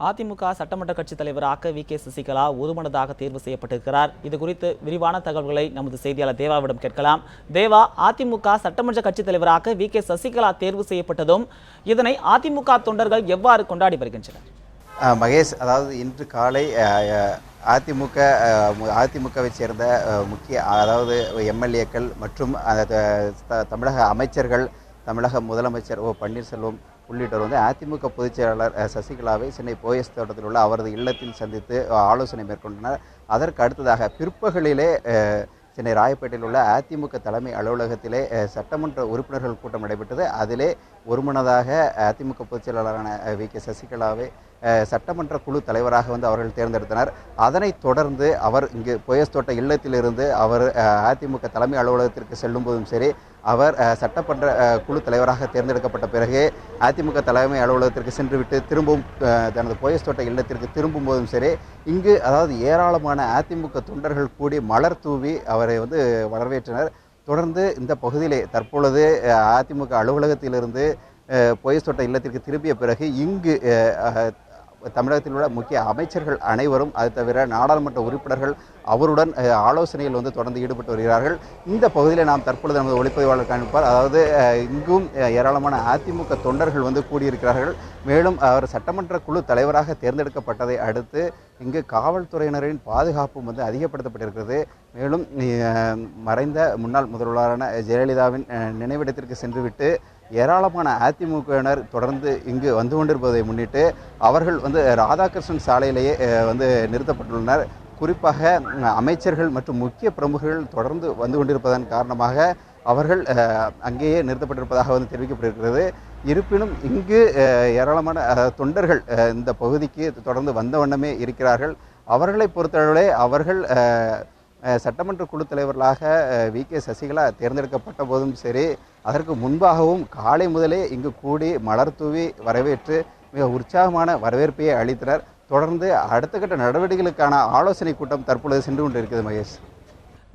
அதிமுக சட்டமன்ற கட்சித் தலைவராக வி கே சசிகலா ஒருமனதாக தேர்வு செய்யப்பட்டிருக்கிறார். இது குறித்து விரிவான தகவல்களை நமது செய்தியாளர் தேவாவிடம் கேட்கலாம். தேவா அதிமுக சட்டமன்ற கட்சித் தலைவராக வி கே சசிகலா தேர்வு செய்யப்பட்டதும் இதனை அதிமுக தொண்டர்கள் எவ்வாறு கொண்டாடி வருகின்றனர்? மகேஷ் அதாவது இன்று காலை அதிமுக அதிமுகவை சேர்ந்த முக்கிய அதாவது எம்எல்ஏக்கள் மற்றும் த- தமிழக அமைச்சர்கள் தமிழக முதலமைச்சர் ஓ பன்னீர்செல்வம் உள்ளிட்டோர் வந்து அதிமுக பொதுச் செயலாளர் சசிகலாவை சென்னை போயஸ் தோட்டத்தில் உள்ள அவரது இல்லத்தில் சந்தித்து ஆலோசனை மேற்கொண்டனர். அதற்கு அடுத்ததாக பிற்பகலிலே சென்னை ராயப்பேட்டையில் உள்ள அதிமுக தலைமை அலுவலகத்திலே சட்டமன்ற உறுப்பினர்கள் கூட்டம் நடைபெற்றது. அதிலே ஒருமனதாக அதிமுக பொதுச் செயலாளரான வி. கே. சசிகலாவை சட்டமன்ற குழு தலைவராக வந்து அவர்கள் தேர்ந்தெடுத்தனர். அதனைத் தொடர்ந்து அவர் இங்கு பொயஸ்தோட்ட இல்லத்திலிருந்து அவர் அதிமுக தலைமை அலுவலகத்திற்கு செல்லும் போதும் சரி அவர் சட்டமன்ற குழு தலைவராக தேர்ந்தெடுக்கப்பட்ட பிறகு அதிமுக தலைமை அலுவலகத்திற்கு சென்றுவிட்டு திரும்பவும் தனது தனது பொயஸ்தோட்ட இல்லத்திற்கு திரும்பும் போதும் சரி இங்கு அதாவது ஏராளமான அதிமுக தொண்டர்கள் கூடி மலர் தூவி அவரை வந்து வரவேற்றனர். தொடர்ந்து இந்த பகுதியிலே தற்பொழுது அதிமுக அலுவலகத்திலிருந்து பொய்ஸ் தோட்ட இல்லத்திற்கு திரும்பிய பிறகு இங்கு தமிழகத்தில் உள்ள முக்கிய அமைச்சர்கள் அனைவரும் அது தவிர நாடாளுமன்ற உறுப்பினர்கள் அவருடன் ஆலோசனையில் வந்து தொடர்ந்து ஈடுபட்டு வருகிறார்கள். இந்த பகுதியில் நாம் தற்பொழுது நமது ஒளிப்பதிவாளர் காண்பார் அதாவது இங்கும் ஏராளமான அதிமுக தொண்டர்கள் வந்து கூடியிருக்கிறார்கள். மேலும் அவர் சட்டமன்ற குழு தலைவராக தேர்ந்தெடுக்கப்பட்டதை அடுத்து இங்கு காவல்துறையினரின் பாதுகாப்பும் வந்து அதிகப்படுத்தப்பட்டிருக்கிறது. மேலும் மறைந்த முன்னாள் முதல்வரான ஜெயலலிதாவின் நினைவிடத்திற்கு சென்றுவிட்டு ஏராளமான அதிமுகவினர் தொடர்ந்து இங்கு வந்து கொண்டிருப்பதை முன்னிட்டு அவர்கள் வந்து ராதாகிருஷ்ணன் சாலையிலேயே வந்து நிறுத்தப்பட்டுள்ளனர். குறிப்பாக அமைச்சர்கள் மற்றும் முக்கிய பிரமுகர்கள் தொடர்ந்து வந்து கொண்டிருப்பதன் காரணமாக அவர்கள் அங்கேயே நிறுத்தப்பட்டிருப்பதாக வந்து தெரிவிக்கப்பட்டிருக்கிறது. இருப்பினும் இங்கு ஏராளமான தொண்டர்கள் இந்த பகுதிக்கு தொடர்ந்து வந்த வண்ணமே இருக்கிறார்கள். அவர்களை பொறுத்தளவிலே அவர்கள் சட்டமன்ற குழு தலைவர்களாக வி. கே. சசிகலா தேர்ந்தெடுக்கப்பட்ட போதும் சரி அதற்கு முன்பாகவும் காலை முதலே இங்கு கூடி மலர் தூவி வரவேற்று மிக உற்சாகமான வரவேற்பையை அளித்தனர். தொடர்ந்து அடுத்த கட்ட நடவடிக்கைகளுக்கான ஆலோசனை கூட்டம் தற்பொழுது சென்று கொண்டிருக்கிறது மகேஷ்.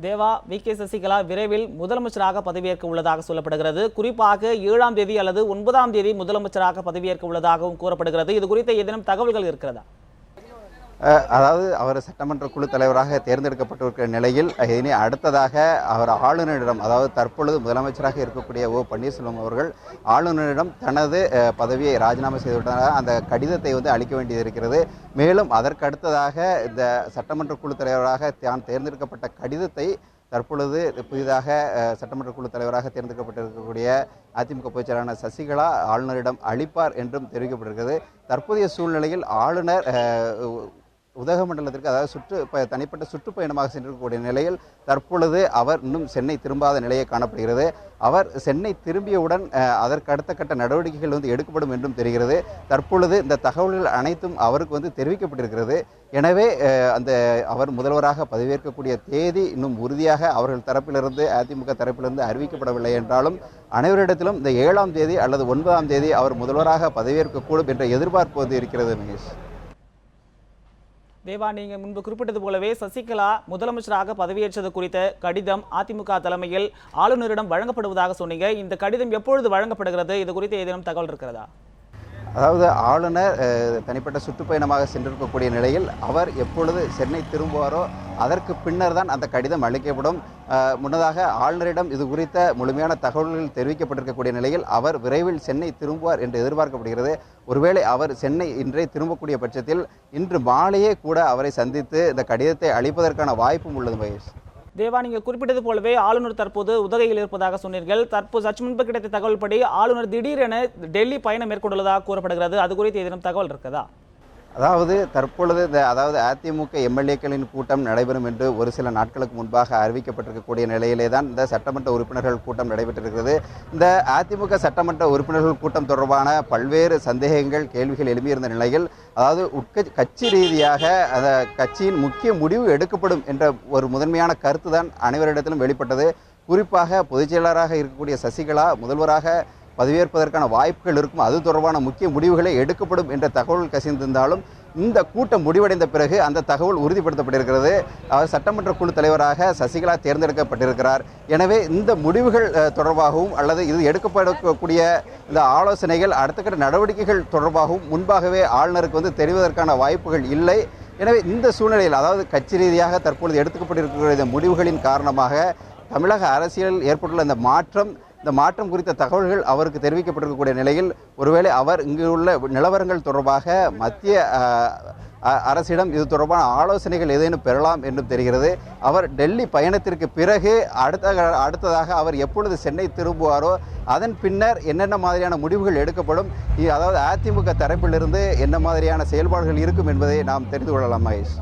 தேவா வி. கே. சசிகலா விரைவில் முதலமைச்சராக பதவியேற்க உள்ளதாக சொல்லப்படுகிறது. குறிப்பாக ஏழாம் தேதி அல்லது ஒன்பதாம் தேதி முதலமைச்சராக பதவியேற்க உள்ளதாகவும் கூறப்படுகிறது. இது குறித்த ஏதேனும் தகவல்கள் இருக்கிறதா? அதாவது அவர் சட்டமன்ற குழு தலைவராக தேர்ந்தெடுக்கப்பட்டிருக்கிற நிலையில் இனி அடுத்ததாக அவர் ஆளுநரிடம் அதாவது தற்பொழுது முதலமைச்சராக இருக்கக்கூடிய ஓ பன்னீர்செல்வம் அவர்கள் ஆளுநரிடம் தனது பதவியை ராஜினாமா செய்துவிட்டதாக அந்த கடிதத்தை வந்து அளிக்க வேண்டியது இருக்கிறது மேலும் அதற்கு அடுத்ததாக இந்த சட்டமன்ற குழு தலைவராக தான் தேர்ந்தெடுக்கப்பட்ட கடிதத்தை தற்பொழுது புதிதாக சட்டமன்ற குழு தலைவராக தேர்ந்தெடுக்கப்பட்டிருக்கக்கூடிய அதிமுக பொதுச்செயலாளர் சசிகலா ஆளுநரிடம் அளிப்பார் என்றும் தெரிவிக்கப்பட்டிருக்கிறது. தற்போதைய சூழ்நிலையில் ஆளுநர் உதகமண்டலத்திற்கு அதாவது சுற்று ப- தனிப்பட்ட சுற்றுப்பயணமாக சென்றிருக்கக்கூடிய நிலையில் தற்பொழுது அவர் இன்னும் சென்னை திரும்பாத நிலையை காணப்படுகிறது. அவர் சென்னை திரும்பியவுடன் அதற்கு அடுத்த கட்ட நடவடிக்கைகள் வந்து எடுக்கப்படும் என்றும் தெரிகிறது. தற்பொழுது இந்த தகவல்கள் அனைத்தும் அவருக்கு வந்து தெரிவிக்கப்பட்டிருக்கிறது. எனவே அந்த அவர் முதல்வராக பதவியேற்கக்கூடிய தேதி இன்னும் உறுதியாக அவர்கள் தரப்பிலிருந்து அதிமுக தரப்பிலிருந்து அறிவிக்கப்படவில்லை என்றாலும் அனைவரிடத்திலும் இந்த ஏழாம் தேதி அல்லது ஒன்பதாம் தேதி அவர் முதல்வராக பதவியேற்கக்கூடும் என்ற எதிர்பார்ப்பு வந்து இருக்கிறது மகேஷ். தேவா நீங்கள் முன்பு குறிப்பிட்டது போலவே சசிகலா முதலமைச்சராக பதவியேற்றது குறித்த கடிதம் அதிமுக தலைமையில் ஆளுநரிடம் வழங்கப்படுவதாக சொன்னீங்க. இந்த கடிதம் எப்பொழுது வழங்கப்படுகிறது? இது குறித்து ஏதேனும் தகவல் இருக்கிறதா? அதாவது ஆளுநர் தனிப்பட்ட சுற்றுப்பயணமாக சென்றிருக்கக்கூடிய நிலையில் அவர் எப்பொழுது சென்னை திரும்புவாரோ அதற்கு பின்னர் தான் அந்த கடிதம் அளிக்கப்படும். முன்னதாக ஆளுநரிடம் இது குறித்த முழுமையான தகவல்கள் தெரிவிக்கப்பட்டிருக்கக்கூடிய நிலையில் அவர் விரைவில் சென்னை திரும்புவார் என்று எதிர்பார்க்கப்படுகிறது. ஒருவேளை அவர் சென்னை இன்றே திரும்பக்கூடிய பட்சத்தில் இன்று மாலையே கூட அவரை சந்தித்து இந்த கடிதத்தை அளிப்பதற்கான வாய்ப்பும் உள்ளது மகேஷ். தேவா நீங்க குறிப்பிட்டது போலவே ஆளுநர் தற்போது உதகையில் இருப்பதாக சொன்னீர்கள். தற்போது சற்று முன்பு கிடைத்த தகவல்படி ஆளுநர் திடீரென டெல்லி பயணம் மேற்கொண்டுள்ளதாக கூறப்படுகிறது. அது குறித்து ஏதேனும் தகவல் இருக்கிறதா அதாவது தற்பொழுது இந்த அதாவது அதிமுக எம்எல்ஏக்களின் கூட்டம் நடைபெறும் என்று ஒரு சில நாட்களுக்கு முன்பாக அறிவிக்கப்பட்டிருக்கக்கூடிய நிலையிலே தான் இந்த சட்டமன்ற உறுப்பினர்கள் கூட்டம் நடைபெற்றிருக்கிறது. இந்த அதிமுக சட்டமன்ற உறுப்பினர்கள் கூட்டம் தொடர்பான பல்வேறு சந்தேகங்கள் கேள்விகள் எழுப்பியிருந்த நிலையில் அதாவது உட்க கட்சி ரீதியாக அந்த கட்சியின் முக்கிய முடிவு எடுக்கப்படும் என்ற ஒரு முதன்மையான கருத்து தான் அனைவரிடத்திலும் வெளிப்பட்டது. குறிப்பாக பொதுச்செயலாளராக இருக்கக்கூடிய சசிகலா முதல்வராக பதவியேற்பதற்கான வாய்ப்புகள் இருக்கும். அது தொடர்பான முக்கிய முடிவுகளை எடுக்கப்படும் என்ற தகவல் கசிந்திருந்தாலும் இந்த கூட்டம் முடிவடைந்த பிறகு அந்த தகவல் உறுதிப்படுத்தப்பட்டிருக்கிறது. அவர் சட்டமன்ற குழு தலைவராக சசிகலா தேர்ந்தெடுக்கப்பட்டிருக்கிறார். எனவே இந்த முடிவுகள் தொடர்பாகவும் அல்லது இது எடுக்கப்படக்கூடிய இந்த ஆலோசனைகள் அடுத்த கட்ட நடவடிக்கைகள் தொடர்பாகவும் முன்பாகவே ஆளுநருக்கு வந்து தெரிவதற்கான வாய்ப்புகள் இல்லை. எனவே இந்த சூழ்நிலையில் அதாவது கட்சி ரீதியாக தற்பொழுது எடுத்துக்கப்பட்டிருக்கிற இந்த முடிவுகளின் காரணமாக தமிழக அரசியலில் ஏற்பட்டுள்ள இந்த மாற்றம் இந்த மாற்றம் குறித்த தகவல்கள் அவருக்கு தெரிவிக்கப்பட்டிருக்கக்கூடிய நிலையில் ஒருவேளை அவர் இங்கு உள்ள நிலவரங்கள் தொடர்பாக மத்திய அ- அரசிடம் இது தொடர்பான ஆலோசனைகள் ஏதேனும் பெறலாம் என்றும் தெரிகிறது. அவர் டெல்லி பயணத்திற்கு பிறகு அடுத்த அடுத்ததாக அவர் எப்பொழுது சென்னை திரும்புவாரோ அதன் பின்னர் என்னென்ன மாதிரியான முடிவுகள் எடுக்கப்படும் அதாவது அதிமுக தரப்பிலிருந்து என்ன மாதிரியான செயல்பாடுகள் இருக்கும் என்பதை நாம் தெரிந்து கொள்ளலாம் மகேஷ்.